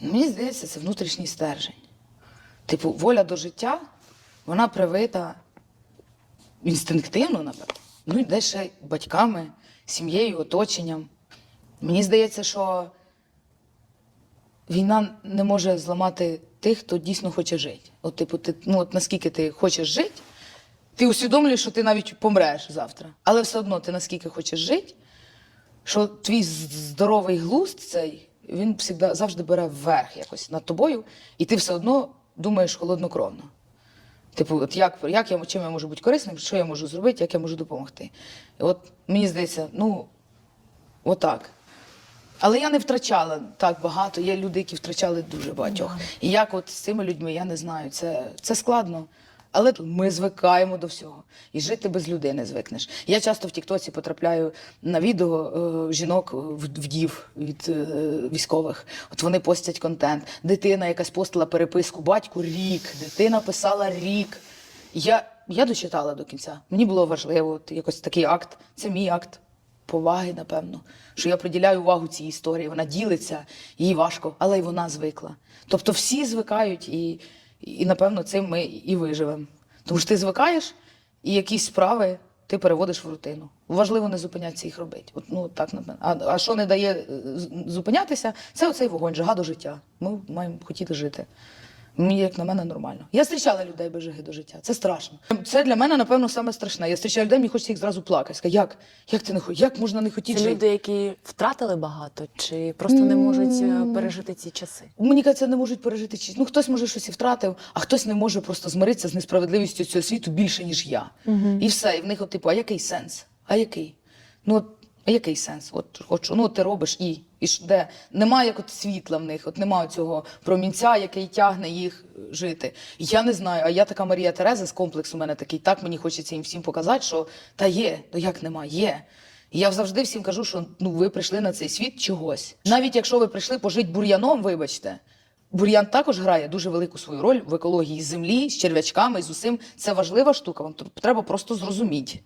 Мені здається, це внутрішній стержень. Типу, воля до життя, вона привита інстинктивно, напевно. Ну і десь ще батьками, сім'єю, оточенням. Мені здається, що війна не може зламати тих, хто дійсно хоче жити. От, типу, ти, ну, от наскільки ти хочеш жити, ти усвідомлюєш, що ти навіть помреш завтра. Але все одно ти наскільки хочеш жити, що твій здоровий глузд цей, він завжди, завжди бере вверх якось над тобою, і ти все одно думаєш холоднокровно. Типу, от як, як я, чим я можу бути корисним, що я можу зробити, як я можу допомогти. І от мені здається, ну, отак. Але я не втрачала так багато. Є люди, які втрачали дуже багатьох. І як от з цими людьми, я не знаю, це, це складно. Але ми звикаємо до всього. І жити без людей не звикнеш. Я часто в Тіктоці потрапляю на відео е, жінок в- вдів від е, військових. От вони постять контент. Дитина якась постила переписку, батьку рік, дитина писала рік. Я, я дочитала до кінця. Мені було важливо, от, якось такий акт. Це мій акт поваги, напевно, що я приділяю увагу цій історії. Вона ділиться, їй важко, але й вона звикла. Тобто всі звикають, і, і напевно, цим ми і виживемо. Тому що ти звикаєш, і якісь справи ти переводиш в рутину. Важливо не зупинятися їх робити. От, ну, так. А, а що не дає е, зупинятися, це оцей вогонь, жага до життя. Ми маємо хотіти жити. Мені, як на мене, нормально. Я зустрічала людей без жаги до життя. Це страшно. Це для мене, напевно, саме страшне. Я зустрічаю людей, мені хочеться їх зразу плакати. Сказати, як? Як ти не хо- Як можна не хотіти Це жити? люди, які втратили багато, чи просто не можуть е, пережити ці часи. Мені кажеться, не можуть пережити чи ну хтось може щось і втратив, а хтось не може просто змиритися з несправедливістю цього світу більше, ніж я. І все. І в них, от, типу, а який сенс? А який? Ну, от, а який сенс? От, от що, ну, от ти робиш і, і де? Немає як от світла в них, от немає цього промінця, який тягне їх е, жити. Я не знаю, а я така Марія Тереза з комплексу у мене такий, так мені хочеться їм всім показати, що та є, ну як нема, є. І я завжди всім кажу, що ну ви прийшли на цей світ чогось. Навіть якщо ви прийшли пожити бур'яном, вибачте. Бур'ян також грає дуже велику свою роль в екології землі з черв'ячками, з усім. Це важлива штука. Вам треба просто зрозуміти.